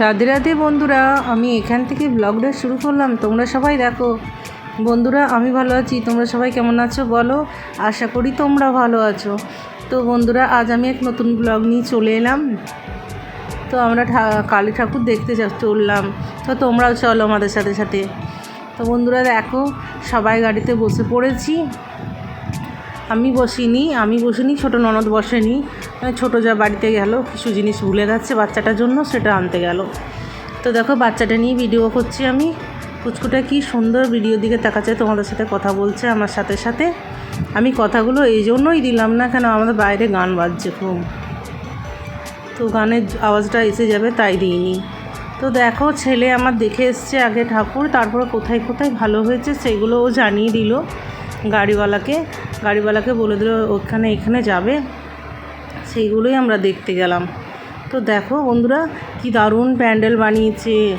রাধে রাধে বন্ধুরা, আমি এখান থেকে ব্লগটা শুরু করলাম। তোমরা সবাই দেখো। বন্ধুরা, আমি ভালো আছি। তোমরা সবাই কেমন আছো বলো? আশা করি তোমরা ভালো আছো। তো বন্ধুরা, আজ আমি এক নতুন ব্লগ নিয়ে চলে এলাম। তো আমরা কালী ঠাকুর দেখতে চললাম। তো তোমরাও চলো আমাদের সাথে সাথে। তো বন্ধুরা, দেখো, সবাই গাড়িতে বসে পড়েছি। আমি বসিনি আমি বসিনি, ছোটো ননদ বসেনি। মানে ছোটো যা বাড়িতে গেল, কিছু জিনিস ভুলে গেছে বাচ্চাটার জন্য, সেটা আনতে গেল। তো দেখো, বাচ্চাটা নিয়ে ভিডিও করছি আমি। পুচকুটা কি সুন্দর ভিডিও দিকে তাকাচ্ছে, তোমাদের সাথে কথা বলছে আমার সাথে সাথে। আমি কথাগুলো এই জন্যই দিলাম না কেন, আমাদের বাইরে গান বাজছে খুব। তো গানের আওয়াজটা এসে যাবে, তাই দিইনি। তো দেখো, ছেলে আমার দেখে এসছে আগে ঠাকুর, তারপরে কোথায় কোথায় ভালো হয়েছে, সেগুলো ও জানিয়ে দিল গাড়িওয়ালাকে। গাড়িওয়ালাকে বলে দিল, ওখানে, এখানে যাবে। সেইগুলোই আমরা দেখতে গেলাম। তো দেখো বন্ধুরা, কি দারুণ প্যান্ডেল বানিয়েছে।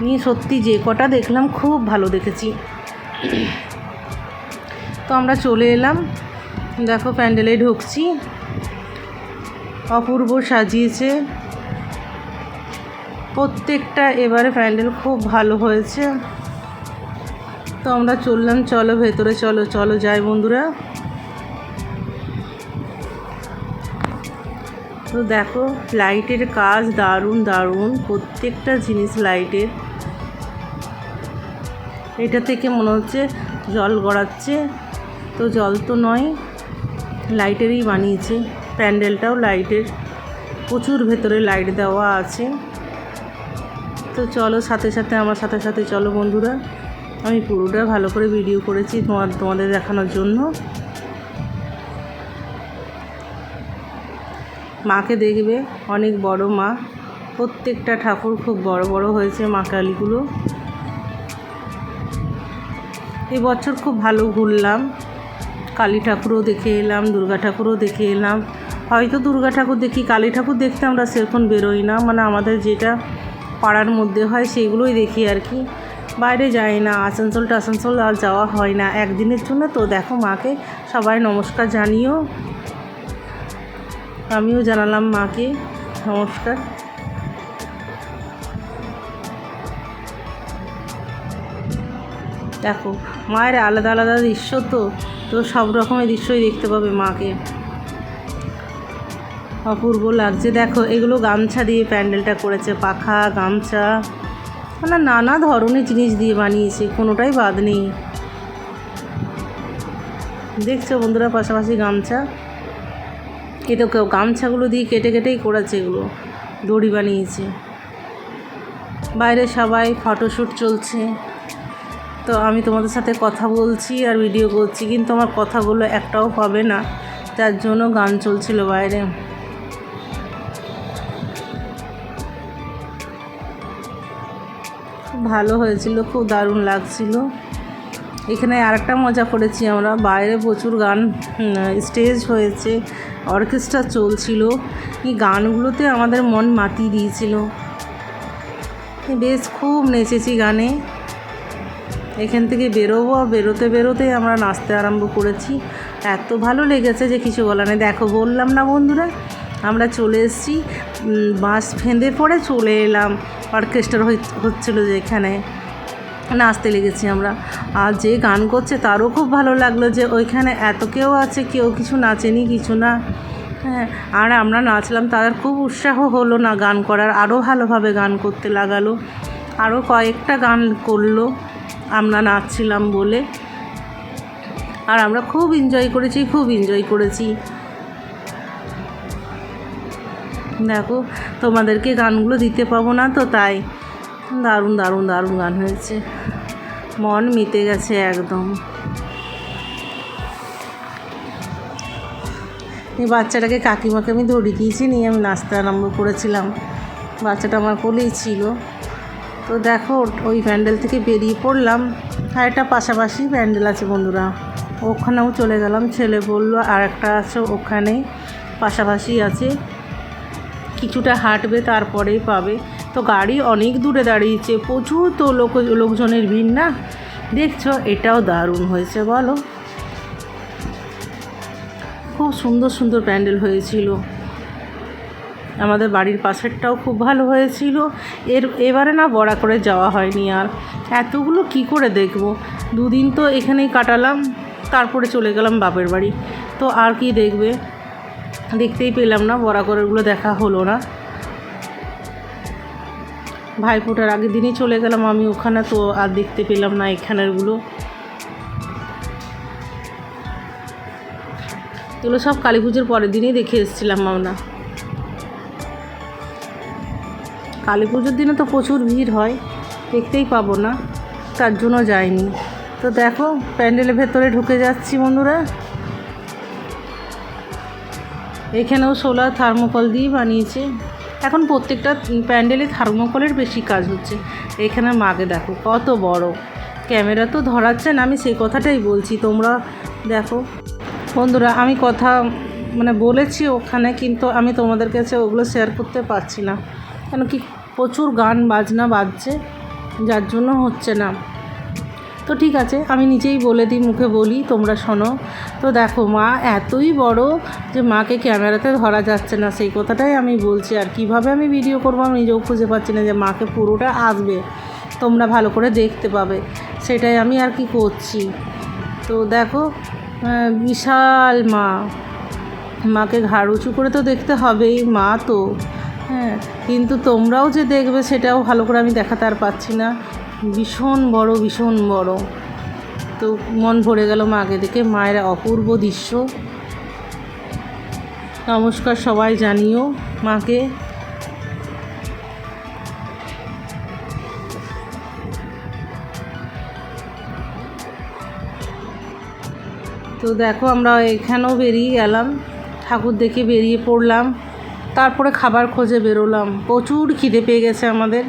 নিয়ে সত্যি যে কটা দেখলাম, খুব ভালো দেখেছি। তো আমরা চলে এলাম। দেখো প্যান্ডেলে ঢুকছি। অপূর্ব সাজিয়েছে। প্রত্যেকটা এবারে প্যান্ডেল খুব ভালো হয়েছে। তো আমরা চললাম, চলো ভেতরে, চলো চলো, যাই বন্ধুরা। তো দেখো লাইটের কাজ দারুণ দারুণ। প্রত্যেকটা জিনিস লাইটের এটা থেকে মনে হচ্ছে জল গড়াচ্ছে। তো জল তো নয় লাইটেরই বানিয়েছে। প্যান্ডেলটাও লাইটের প্রচুর ভেতরে লাইট দেওয়া আছে। তো চলো সাথে সাথে, আমার সাথে সাথে চলো বন্ধুরা। আমি পুরোটা ভালো করে ভিডিও করেছি তোমার তোমাদের দেখানোর জন্য। মাকে দেখবে, অনেক বড় মা। প্রত্যেকটা ঠাকুর খুব বড় বড় হয়েছে মা কালীগুলো। এবছর খুব ভালো ঘুরলাম। কালী ঠাকুরও দেখে এলাম, দুর্গা ঠাকুরও দেখে এলাম। হয়তো দুর্গা ঠাকুর দেখি, কালী ঠাকুর দেখতে আমরা সেরকম বেরোই না। মানে আমাদের যেটা পাড়ার মধ্যে হয় সেগুলোই দেখি আর কি। বাইরে যাই না, আসানসোল টাসানসোল আর যাওয়া হয় না। একদিনের জন্য তো দেখো মাকে সবাই নমস্কার জানিও। আমিও জানালাম মাকে, নমস্কার। দেখো, মায়ের আলাদা আলাদা দৃশ্য তো তো সব রকমের দৃশ্যই দেখতে পাবে মাকে। অপূর্ব লাগছে। দেখো, এগুলো গামছা দিয়ে প্যান্ডেলটা করেছে, পাখা, গামছা। মানে নানা ধরনের জিনিস দিয়ে বানিয়েছে, কোনোটাই বাদ নেই। দেখছ বন্ধুরা, পাশাপাশি গামছা। কেটে কেউ গামছাগুলো দিয়ে কেটে কেটেই করেছে এগুলো, দড়ি বানিয়েছে। বাইরে সবাই ফটোশ্যুট চলছে। তো আমি তোমাদের সাথে কথা বলছি আর ভিডিও করছি, কিন্তু আমার কথাগুলো একটাও পাবে না যার জন্য গান চলছিল বাইরে। ভালো হয়েছিল, খুব দারুণ লাগছিল। এখানে আরেকটা মজা করেছি আমরা, বাইরে প্রচুর গান স্টেজ হয়েছে অর্কেস্ট্রা চলছিল। এই গানগুলোতে আমাদের মন মাতিয়ে দিয়েছিল। বেশ খুব নেচেছি গানে। এখান থেকে বেরোবো, আর বেরোতে বেরোতে আমরা নাচতে আরম্ভ করেছি। এত ভালো লেগেছে যে কিছু বলা নেই। দেখো, বললাম না বন্ধুরা, আমরা চলে এসেছি বাস ফেঁদে পড়ে চলে এলাম। অর্কেস্ট্রা হচ্ছিল যেখানে নাচতে লেগেছি আমরা। আর যে গান করছে তারও খুব ভালো লাগল যে ওইখানে এত কেউ আছে, কেউ কিছু নাচেনি, কিছু না। হ্যাঁ আর আমরা নাচলাম তাদের খুব উৎসাহ হলো না গান করার। আরও ভালোভাবে গান করতে লাগালো। আরও কয়েকটা গান করল, আমরা নাচছিলাম বলে। আর আমরা খুব এনজয় করেছি, খুব এনজয় করেছি। দেখো, তোমাদেরকে গানগুলো দিতে পাবো না তো তাই। দারুণ দারুণ দারুণ গান হয়েছে। মন মিতে গেছে একদম। এই বাচ্চাটাকে কাকিমাকে আমি ধরিয়ে দিয়েছি, নিয়ে আমি নাচতে আরম্ভ করেছিলাম। বাচ্চাটা আমার কোলেই ছিল। তো দেখো, ওই প্যান্ডেল থেকে বেরিয়ে পড়লাম। আর একটা পাশাপাশি প্যান্ডেল আছে বন্ধুরা। ওখানেও চলে গেলাম। ছেলে বলল, আর একটা আছে ওখানে পাশাপাশি আছে। কিছুটা হাঁটবে, তারপরেই পাবে। তো গাড়ি অনেক দূরে দাঁড়িয়েছে, প্রচুর তো লোক, লোকজনের ভিড় না? দেখছ, এটাও দারুণ হয়েছে, বলো। খুব সুন্দর সুন্দর প্যান্ডেল হয়েছিল। আমাদের বাড়ির পাশেরটাও খুব ভালো হয়েছিল। এর, এবারে না বড়া করে যাওয়া হয়নি আর। এতগুলো কি করে দেখব? দুদিন তো এখানেই কাটালাম, তারপরে চলে গেলাম বাপের বাড়ি। তো আর কি দেখবে? দেখতেই পেলাম না, বড়া করেগুলো দেখা হলো না। ভাইফোঁটার আগের দিনই চলে গেলাম আমি ওখানে, তো আর দেখতে পেলাম না এখানেরগুলো। এগুলো সব কালী পুজোর পরের দিনই দেখে এসেছিলাম আমরা। কালী পুজোর দিনে তো প্রচুর ভিড় হয়, দেখতেই পাবো না, তার জন্য যাইনি। তো দেখো, প্যান্ডেলের ভেতরে ঢুকে যাচ্ছি বন্ধুরা। এখানেও সোলার থার্মোকল দিয়ে বানিয়েছে। এখন প্রত্যেকটা প্যান্ডেলে থার্মোকলের বেশি কাজ হচ্ছে। এখানে মাকে দেখো, কত বড়। ক্যামেরা তো ধরাচ্ছে না, আমি সেই কথাটাই বলছি, তোমরা দেখো। বন্ধুরা, আমি কথা মানে বলেছি ওখানে, কিন্তু আমি তোমাদের কাছে ওগুলো শেয়ার করতে পারছি না। কেন কি প্রচুর গান, বাজনা বাজছে, যার জন্য হচ্ছে না। তো ঠিক আছে, আমি নিজেই বলে দিই, মুখে বলি, তোমরা শোনো। তো দেখো, মা এতই বড় যে মাকে ক্যামেরাতে ধরা যাচ্ছে না, সেই কথাটাই আমি বলছি। আর কীভাবে আমি ভিডিও করব, আমি নিজেও খুঁজে পাচ্ছি না যে মাকে পুরোটা আসবে, তোমরা ভালো করে দেখতে পাবে। সেটাই আমি আর কি করছি। তো দেখো বিশাল মা। মাকে ঘাড় উঁচু করে তো দেখতে হবেই, মা তো। হ্যাঁ কিন্তু তোমরাও যে দেখবে, সেটাও ভালো করে আমি দেখাতে আর পাচ্ছি না। ভীষণ বড় ভীষণ বড়। তো মন ভরে গেল মাকে দেখে, মায়ের অপূর্ব দৃশ্য। নমস্কার সবাই জানিও মাকে। তো দেখো আমরা এখানেও বেরিয়ে গেলাম, ঠাকুর দেখে বেরিয়ে পড়লাম, তারপরে খাবার খোঁজে বেরোলাম। প্রচুর খিদে পেয়ে গেছে আমাদের।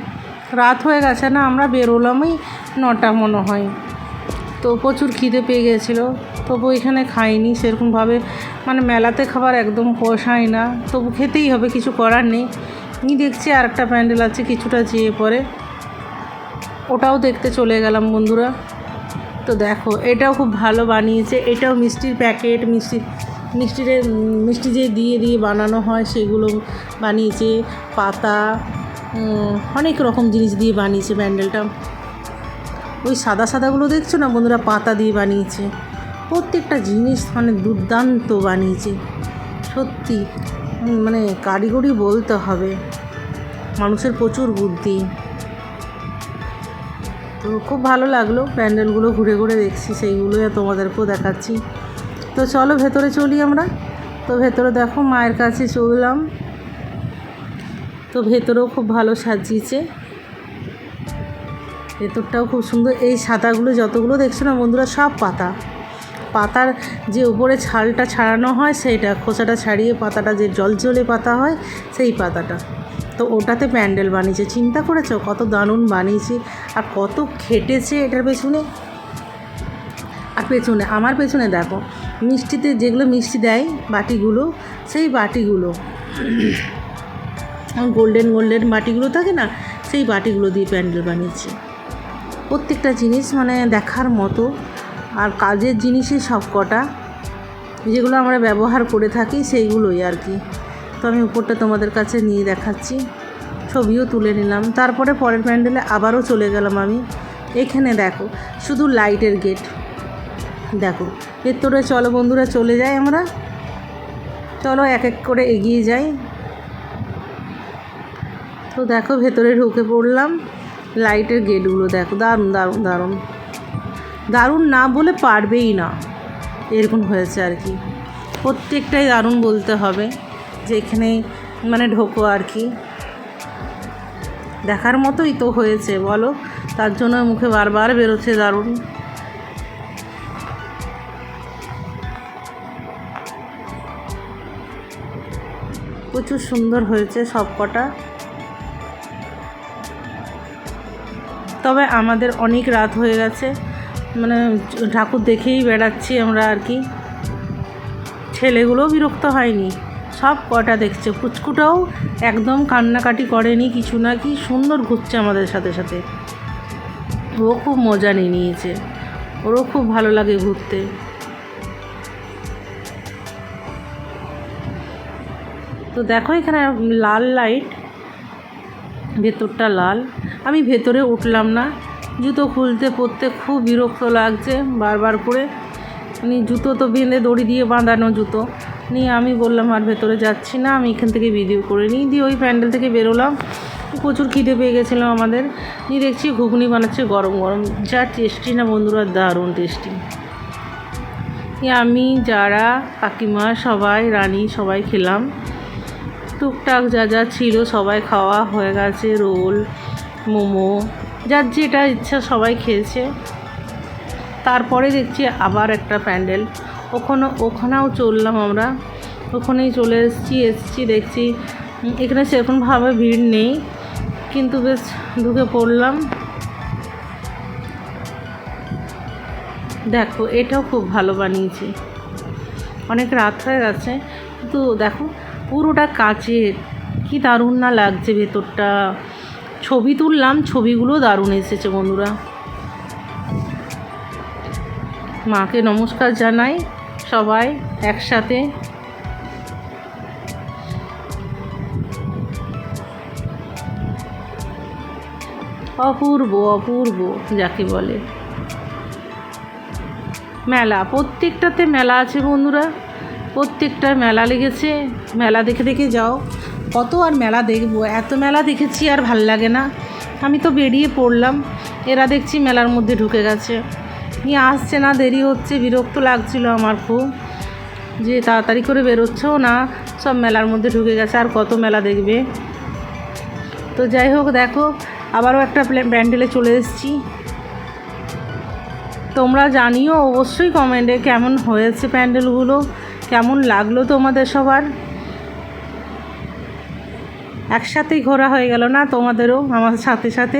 রাত হয়ে গেছে না, আমরা বেরোলামই নটা মনে হয়। তো প্রচুর খিদে পেয়ে গেছিল, তবু এখানে খাইনি, সেরকমভাবে মানে মেলাতে খাবার একদম পোষায় না, তবু খেতেই হবে, কিছু করার নেই। আমি দেখছি আর একটা প্যান্ডেল আছে, কিছুটা যেয়ে পরে। ওটাও দেখতে চলে গেলাম বন্ধুরা। তো দেখো, এটাও খুব ভালো বানিয়েছে, এটাও মিষ্টির প্যাকেট, মিষ্টি, মিষ্টিরে, মিষ্টি যে দিয়ে দিয়ে বানানো হয়, সেগুলো বানিয়েছে, পাতা অনেক রকম জিনিস দিয়ে বানিয়েছে প্যান্ডেলটা ওই সাদা সাদাগুলো দেখছ না বন্ধুরা? পাতা দিয়ে বানিয়েছে। প্রত্যেকটা জিনিস মানে দুর্দান্ত বানিয়েছে। সত্যি মানে কারিগরি বলতে হবে। মানুষের প্রচুর বুদ্ধি। তো খুব ভালো লাগল প্যান্ডেলগুলো ঘুরে ঘুরে দেখছি, সেইগুলোই তোমাদেরকেও দেখাচ্ছি। তো চলো ভেতরে চলি আমরা। তো ভেতরে দেখো মায়ের কাছে চললাম। তো ভেতরেও খুব ভালো সাজিয়েছে। ভেতরটাও খুব সুন্দর। এই সাদাগুলো যতগুলো দেখছ না বন্ধুরা, সব পাতা। পাতার যে উপরে ছালটা ছাড়ানো হয়, সেইটা খোসাটা ছাড়িয়ে পাতাটা যে জলজলে পাতা হয়, সেই পাতাটা। তো ওটাতে প্যান্ডেল বানিয়েছে। চিন্তা করেছ? কত দারুণ বানিয়েছে। আর কত খেটেছে এটার পেছনে। আর পেছনে, আমার পেছনে দেখো, মিষ্টিতে যেগুলো মিষ্টি দেয় বাটিগুলো, সেই বাটিগুলো গোল্ডেন গোল্ডেন বাটিগুলো থাকে না, সেই বাটিগুলো দিয়ে প্যান্ডেল বানিয়েছে। প্রত্যেকটা জিনিস মানে দেখার মতো, আর কাজের জিনিসই সব কটা। যেগুলো আমরা ব্যবহার করে থাকি সেইগুলোই আর কি। তো আমি উপরটা তোমাদের কাছে নিয়ে দেখাচ্ছি, ছবিও তুলে নিলাম। তারপরে পরের প্যান্ডেলে আবারও চলে গেলাম আমি। এখানে দেখো, শুধু লাইটের গেট। দেখো, ভেতরে চলো বন্ধুরা, চলে যাই আমরা। চলো এক এক করে এগিয়ে যাই। তো দেখো, ভেতরে ঢুকে পড়লাম। লাইটের গেটগুলো দেখো, দারুণ দারুণ দারুণ। দারুণ না বলে পারবেই না। এরকম হয়েছে আর কি। প্রত্যেকটাই দারুণ বলতে হবে যে এখানে মানে ঢোকো আর কি। দেখার মতোই তো হয়েছে, বলো। তার জন্য মুখে বারবার বেরোচ্ছে দারুণ। প্রচুর সুন্দর হয়েছে সব কটা তবে আমাদের অনেক রাত হয়ে গেছে। মানে ঠাকুর দেখেই বেড়াচ্ছি আমরা আর কি। ছেলেগুলোও বিরক্ত হয়নি। সব কটা দেখছে। পুচকুটাও একদম কান্নাকাটি করেনি কিছু না, কি সুন্দর ঘুরছে আমাদের সাথে সাথে। ও খুব মজা নিয়ে নিয়েছে। ওরও খুব ভালো লাগে ঘুরতে। তো দেখো এখানে লাল লাইট ভেতরটা লাল। আমি ভেতরে উঠলাম না। জুতো খুলতে পরতে খুব বিরক্ত লাগছে বারবার করে। মানে জুতো তো বেঁধে দড়ি দিয়ে বাঁধানো জুতো। নিয়ে আমি বললাম, আর ভেতরে যাচ্ছি না, আমি এখান থেকে ভিডিও করে নিই। দিয়ে ওই প্যান্ডেল থেকে বেরোলাম। প্রচুর খিদে পেয়ে গেছিল আমাদের। নিয়ে দেখছি ঘুগনি বানাচ্ছে গরম গরম। যা টেস্টি না বন্ধুরা, দারুণ টেস্টি আমি, যারা, কাকিমা, সবাই, রানী, সবাই খেলাম। টুকটাক যা যা ছিল সবাই খাওয়া হয়ে গেছে, রোল। মোমো, যার যেটা ইচ্ছা সবাই খেয়েছে। তারপরে দেখছি আবার একটা প্যান্ডেল। ওখানে, ওখানেও চললাম আমরা। ওখানেই চলে এসেছি এসেছি, দেখছি। এখানে সেরকমভাবে ভিড় নেই, কিন্তু বেশ ঢুকে পড়লাম। দেখো, এটাও খুব ভালো বানিয়েছি। অনেক রাত হয়ে গেছে, কিন্তু দেখো, পুরোটা কাচের। কি দারুণ না লাগছে ভেতরটা। ছবি তুললাম, ছবিগুলো দারুণ এসেছে বন্ধুরা। মাকে নমস্কার জানাই, সবাই একসাথে। অপূর্ব অপূর্ব, যাকে বলে। মেলা, প্রত্যেকটাতে মেলা আছে বন্ধুরা। প্রত্যেকটা মেলা লেগেছে। মেলা দেখে দেখে যাও। কত আর মেলা দেখব? এত মেলা দেখেছি আর ভালো লাগে না। আমি তো বেরিয়ে পড়লাম। এরা দেখছি মেলার মধ্যে ঢুকে গেছে। নিয়ে আসছে না, দেরি হচ্ছে, বিরক্ত লাগছিল আমার খুব। যে তাড়াতাড়ি করে বেরোচ্ছেও না, সব মেলার মধ্যে ঢুকে গেছে, আর কত মেলা দেখবে? তো যাই হোক, দেখো, আবারও একটা প্যান্ডেলে চলে এসেছি। তোমরা জানিও অবশ্যই কমেন্টে কেমন হয়েছে প্যান্ডেলগুলো, কেমন লাগল তোমাদের সবার? একসাথেই ঘোরা হয়ে গেল না তোমাদেরও, আমার সাথে সাথে?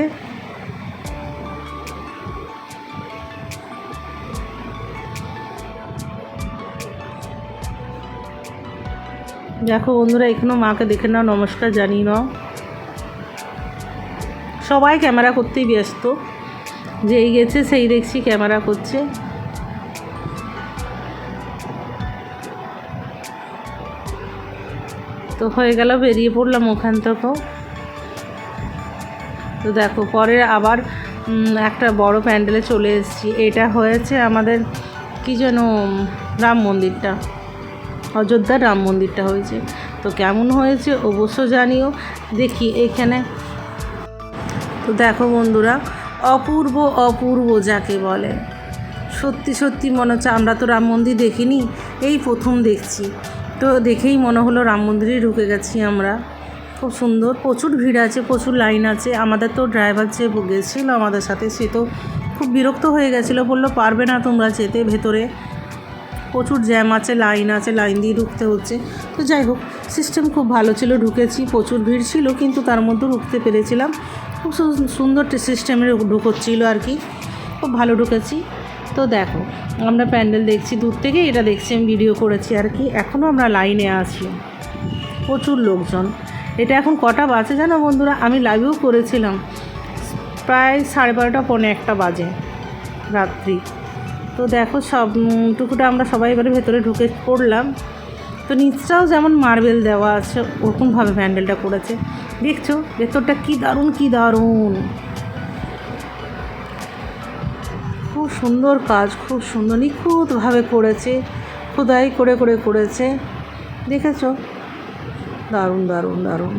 দেখো বন্ধুরা এখানেও মাকে দেখে নাও, নমস্কার জানিয়ে নাও। সবাই ক্যামেরা করতেই ব্যস্ত। যেই গেছে সেই দেখছি ক্যামেরা করছে। তো হয়ে গেল, বেরিয়ে পড়লাম ওখান থেকেও। তো দেখো, পরে আবার একটা বড় প্যান্ডেলে চলে এসেছি। এটা হয়েছে আমাদের, কী যেন, রাম মন্দিরটা। অযোধ্যার রাম মন্দিরটা হয়েছে। তো কেমন হয়েছে অবশ্য জানিও। দেখি এখানে। তো দেখো বন্ধুরা, অপূর্ব অপূর্ব যাকে বলে। সত্যি সত্যি মনে হচ্ছে, আমরা তো রাম মন্দির দেখিনি, এই প্রথম দেখছি। তো দেখেই মনে হলো রাম মন্দিরে ঢুকে গেছি আমরা। খুব সুন্দর, প্রচুর ভিড় আছে, প্রচুর লাইন আছে। আমাদের তো ড্রাইভার যে গেছিল আমাদের সাথে, সে তো খুব বিরক্ত হয়ে গেছিল। বলল, পারবে না তোমরা যেতে ভেতরে। প্রচুর জ্যাম আছে, লাইন আছে, লাইন দিয়ে ঢুকতে হচ্ছে। তো যাই হোক, সিস্টেম খুব ভালো ছিল, ঢুকেছি। প্রচুর ভিড় ছিল, কিন্তু তার মধ্যে ঢুকতে পেরেছিলাম। খুব সুন্দর সিস্টেমের ঢুকোচ্ছিল আর কি। খুব ভালো ঢুকেছি। তো দেখো, আমরা প্যান্ডেল দেখছি দূর থেকে, এটা দেখছি আমি ভিডিও করেছি, আর কি এখনও আমরা লাইনে আছি। প্রচুর লোকজন। এটা এখন কটা বাজে জানো বন্ধুরা? আমি লাইভেও করেছিলাম। প্রায় সাড়ে বারোটা, পৌনে একটা বাজে রাত্রি। তো দেখো, সব টুকুটা আমরা সবাই এবারে ভেতরে ঢুকে পড়লাম। তো নিচটাও যেমন মার্বেল দেওয়া আছে, ওরকমভাবে প্যান্ডেলটা করেছে। দেখছ? ভেতরটা কি দারুণ কি দারুণ! খুব সুন্দর কাজ, খুব সুন্দর, নিখুঁতভাবে করেছে, খোদাই করে করে করেছে। দেখেছ? দারুণ দারুণ দারুণ।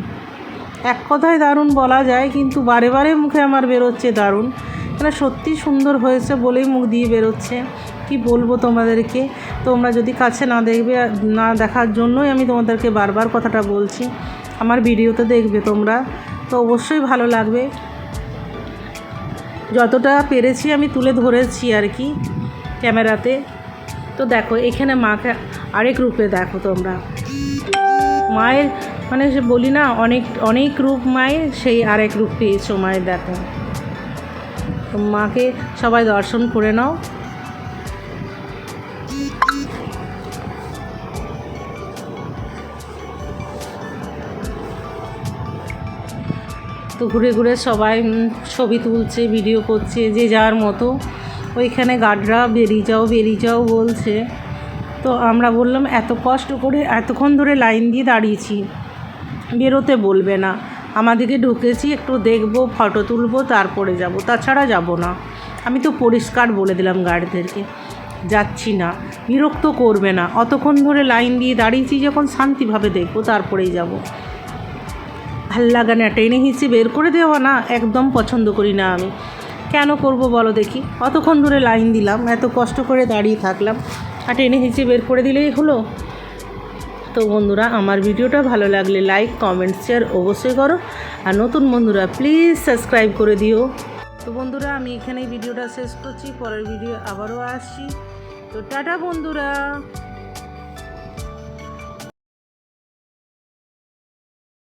এক কথায় দারুণ বলা যায়, কিন্তু বারে বারে মুখে আমার বেরোচ্ছে দারুণ। মানে সত্যি সুন্দর হয়েছে বলেই মুখ দিয়ে বেরোচ্ছে। কি বলব তোমাদেরকে? তোমরা যদি কাছে না দেখবে, না দেখার জন্যই আমি তোমাদেরকে বারবার কথাটা বলছি। আমার ভিডিওতে দেখবে তোমরা। তো অবশ্যই ভালো লাগবে। যতটা পেরেছি আমি তুলে ধরেছি আর কি ক্যামেরাতে। তো দেখো, এখানে মাকে আরেক রূপে দেখো তোমরা। মায়ের মানে সে বলি না, অনেক অনেক রূপ মায়ের, সেই আরেক রূপ পেয়েছ মায়ের দেখো। তো মাকে সবাই দর্শন করে নাও। ঘুরে ঘুরে সবাই ছবি তুলছে ভিডিও করছে, যে যার মতো। ওইখানে গার্ডরা বেরিয়ে যাও বেরিয়ে যাও বলছে। তো আমরা বললাম, এত কষ্ট করে এতক্ষণ ধরে লাইন দিয়ে দাঁড়িয়েছি, বেরোতে বলবে না। আমাদেরকে ঢুকেছি, একটু দেখব ফটো তুলবো, তারপরে যাব। তাছাড়া যাব না। আমি তো পরিষ্কার বলে দিলাম গার্ডদেরকে, যাচ্ছি না। বিরক্ত করবে না। অতক্ষণ ধরে লাইন দিয়ে দাঁড়িয়েছি, যখন শান্তিভাবে দেখব, তারপরেই যাব। ভালো লাগে না, টেনে হিঁচে বের করে দেওয়া না, একদম পছন্দ করি না আমি। কেন করব বলো দেখি? অতক্ষণ ধরে লাইন দিলাম, এত কষ্ট করে দাঁড়িয়ে থাকলাম। আর টেনে হিঁচে বের করে দিলেই হলো। তো বন্ধুরা, আমার ভিডিওটা ভালো লাগলে লাইক কমেন্ট শেয়ার অবশ্যই করো। আর নতুন বন্ধুরা প্লিজ সাবস্ক্রাইব করে দিও। তো বন্ধুরা, আমি এখানেই ভিডিওটা শেষ করছি, পরের ভিডিও আবারও আসছি। তো টাটা বন্ধুরা।